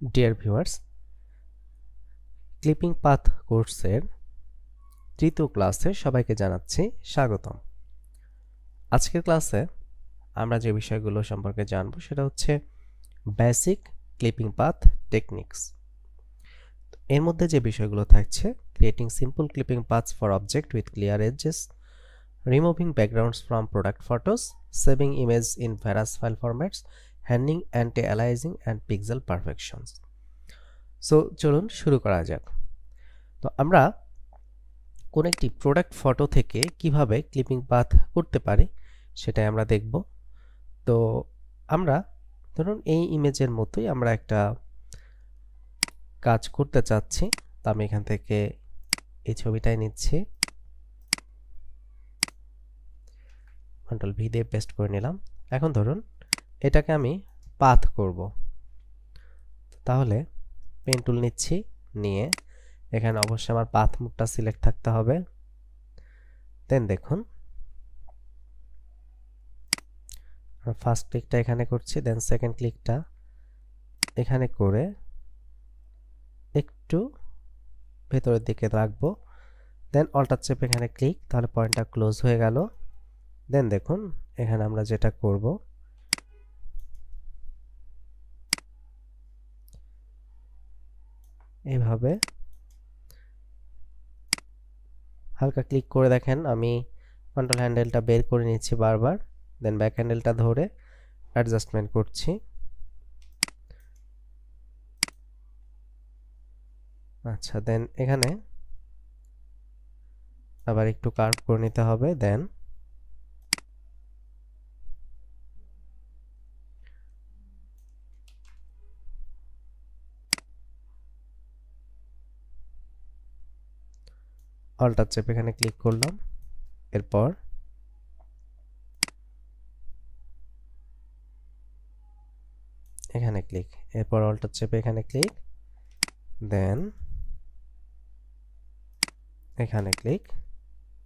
Dear viewers clipping path কোর্সের তৃতীয় ক্লাসে সবাইকে জানাচ্ছি স্বাগতম। আজকের ক্লাসে আমরা যে বিষয়গুলো সম্পর্কে জানব সেটা হচ্ছে বেসিক ক্লিপিং পাথ টেকনিক্স এর মধ্যে যে বিষয়গুলো থাকছে creating simple clipping paths for object with clear edges removing backgrounds from product photos saving image in various file formats handling anti aliasing and pixel perfections so চলুন শুরু করা যাক। তো আমরা কোন একটি প্রোডাক্ট ফটো থেকে কীভাবে ক্লিপিং পাথ করতে পারি সেটাই আমরা দেখব। তো আমরা ধরুন এই ইমেজের মতোই আমরা একটা কাজ করতে চাচ্ছি। তো আমি এখান থেকে এই ছবিটাই নিচ্ছি। কন্ট্রোল ভি দিয়ে পেস্ট করে নিলাম। এখন ধরুন এটাকে আমি পাথ করব। তাহলে পেন টুল নিচ্ছি, নিয়ে এখানে অবশ্যই আমার পাথ মুখটা সিলেক্ট থাকতে হবে। দেন দেখুন ফার্স্ট ক্লিকটা এখানে করছি দেন সেকেন্ড ক্লিকটা এখানে করে একটু ভেতরের দিকে রাখব। দেন অল্টার চেপ এখানে ক্লিক তাহলে পয়েন্টটা ক্লোজ হয়ে গেল। দেন দেখুন, এখানে আমরা যেটা করব এইভাবে হালকা ক্লিক করে দেখেন, আমি কন্ট্রোল হ্যান্ডেলটা বের করে নিচ্ছি বারবার দেন ব্যাক হ্যান্ডেলটা ধরে অ্যাডজাস্টমেন্ট করছি। আচ্ছা দেন এখানে আবার একটু কার্ভ করে নিতে হবে দেন অল্টার চেপ এখানে ক্লিক করলাম। এরপর এখানে ক্লিক এরপর অল্টার চেপে এখানে ক্লিক দেন এখানে ক্লিক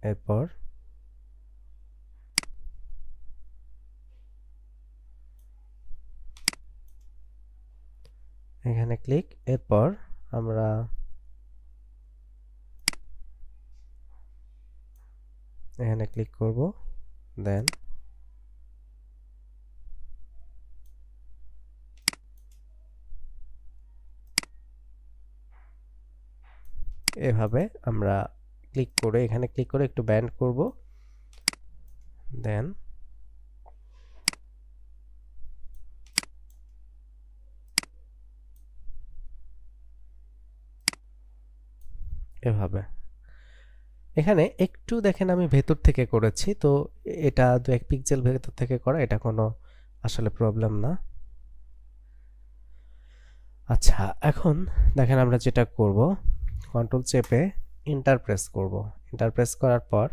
এরপর এখানে ক্লিক এরপর আমরা এখানে ক্লিক করব দেন এভাবে আমরা ক্লিক করে, এখানে ক্লিক করে একটু ব্যান্ড করব দেন এভাবে। এখানে একটু দেখেন আমি ভেতর থেকে করেছি, তো এটা দু এক পিক্সেল ভেতর থেকে করা, এটা কোনো আসলে প্রবলেম না। আচ্ছা এখন দেখেন আমরা যেটা করব কন্ট্রোল চেপে ইন্টারপ্রেস করব। ইন্টারপ্রেস করার পর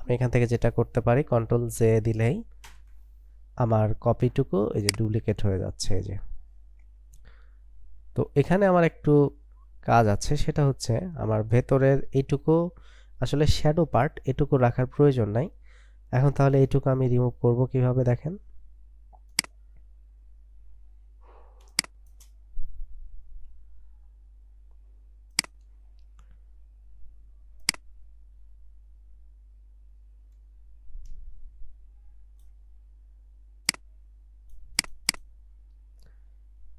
আমি এখান থেকে যেটা করতে পারি কন্ট্রোল জে দিলেই আমার কপিটুকু এই যে ডুপ্লিকেট হয়ে যাচ্ছে, এই যে। তো এখানে আমার একটু কাজ আছে, সেটা হচ্ছে আমার ভেতরের এইটুকু আসলে শ্যাডো পার্ট এটুকু রাখার প্রয়োজন নাই। এখন তাহলে এটুকু আমি রিমুভ করব কীভাবে দেখেন?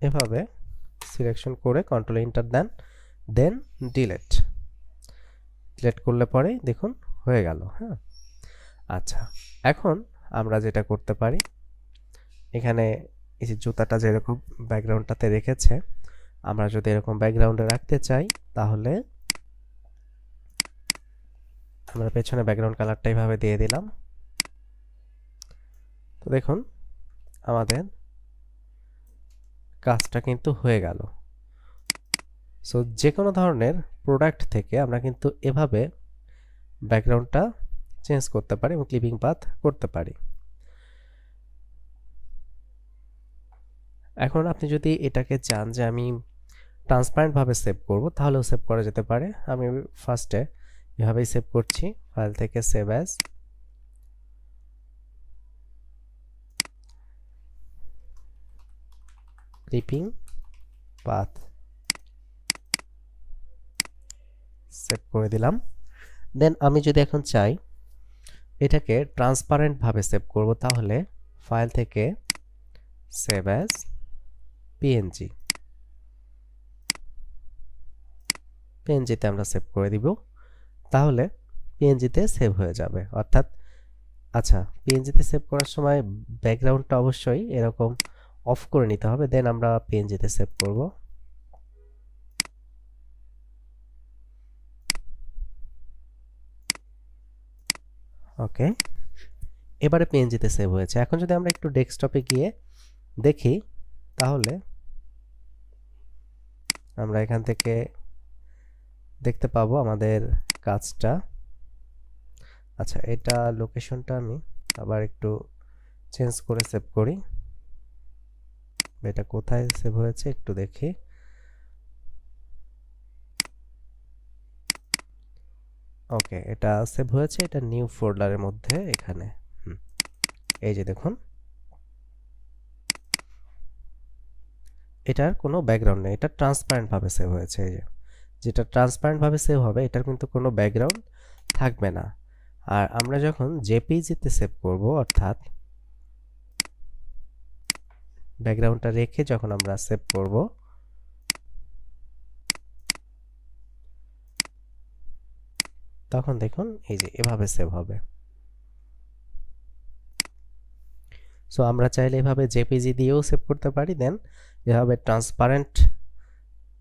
এভাবে সিলেকশন করে control enter then then delete delete করলে পরে দেখুন হয়ে গেল হ্যাঁ? আচ্ছা এখন আমরা যেটা করতে পারি, এখানে এই যে জুতাটা যেরকম ব্যাকগ্রাউন্ডটাতে রেখেছে, আমরা যদি এরকম ব্যাকগ্রাউন্ডে রাখতে চাই, তাহলে আমরা পেছনে ব্যাকগ্রাউন্ড কালারটা এইভাবে দিয়ে দিলাম। তো দেখুন, আমাদের কাজটা কিন্তু হয়ে গেল। সো যে কোনো ধরনের প্রোডাক্ট থেকে আমরা কিন্তু এভাবে ব্যাকগ্রাউন্ডটা চেঞ্জ করতে পারি এবং ক্লিপিং পাথ করতে পারি। এখন আপনি যদি এটাকে চান যে আমি ট্রান্সপারেন্টভাবে সেভ করব, তাহলেও সেভ করা যেতে পারে। আমি ফার্স্টে এভাবেই সেভ করছি ফাইল থেকে save as clipping path save করে দিলাম। দেন আমি যদি এখন চাই এটাকে ট্রান্সপারেন্টভাবে সেভ করব, তাহলে ফাইল থেকে সেভ অ্যাজ পিএনজি পিএনজিতে আমরা সেভ করে দিব। তাহলে পিএনজিতে সেভ হয়ে যাবে। অর্থাৎ আচ্ছা পিএনজিতে সেভ করার সময় ব্যাকগ্রাউন্ডটা অবশ্যই এরকম অফ করে নিতে হবে দেন আমরা পিএনজিতে সেভ করব। ওকে। এবারে পিএনজিতে সেভ হয়েছে। এখন যদি আমরা একটু ডেস্কটপে গিয়ে দেখি, তাহলে আমরা এখান থেকে দেখতে পাবো আমাদের কাজটা। আচ্ছা এটা লোকেশনটা আমি আবার একটু চেঞ্জ করে সেভ করি। এটা কোথায় সেভ হয়েছে একটু দেখি। ওকে, এটা সেভ হয়েছে, এটা নিউ ফোল্ডারের মধ্যে এখানে। এই যে দেখুন। এটার কোনো ব্যাকগ্রাউন্ড নেই, এটা ট্রান্সপারেন্টভাবে সেভ হয়েছে, এই যে। যেটা ট্রান্সপারেন্টভাবে সেভ হবে, এটার কিন্তু কোনো ব্যাকগ্রাউন্ড থাকবে না। আর আমরা যখন জেপিজিতে সেভ করব, অর্থাৎ ব্যাকগ্রাউন্ডটা রেখে যখন আমরা সেভ করব তখন দেখুন এই যে এভাবে সেভ হবে। সো আমরা চাইলে এভাবে জেপিজি দিয়েও সেভ করতে পারি দেন এভাবে ট্রান্সপারেন্ট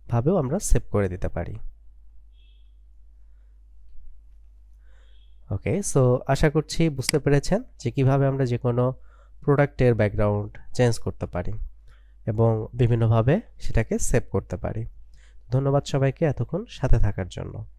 ভাবেও আমরা সেভ করে দিতে পারি। ওকে সো আশা করছি বুঝতে পেরেছেন যে কীভাবে আমরা যে কোনো প্রোডাক্টের ব্যাকগ্রাউন্ড চেঞ্জ করতে পারি এবং বিভিন্নভাবে সেটাকে সেভ করতে পারি। ধন্যবাদ সবাইকে এতক্ষণ সাথে থাকার জন্য।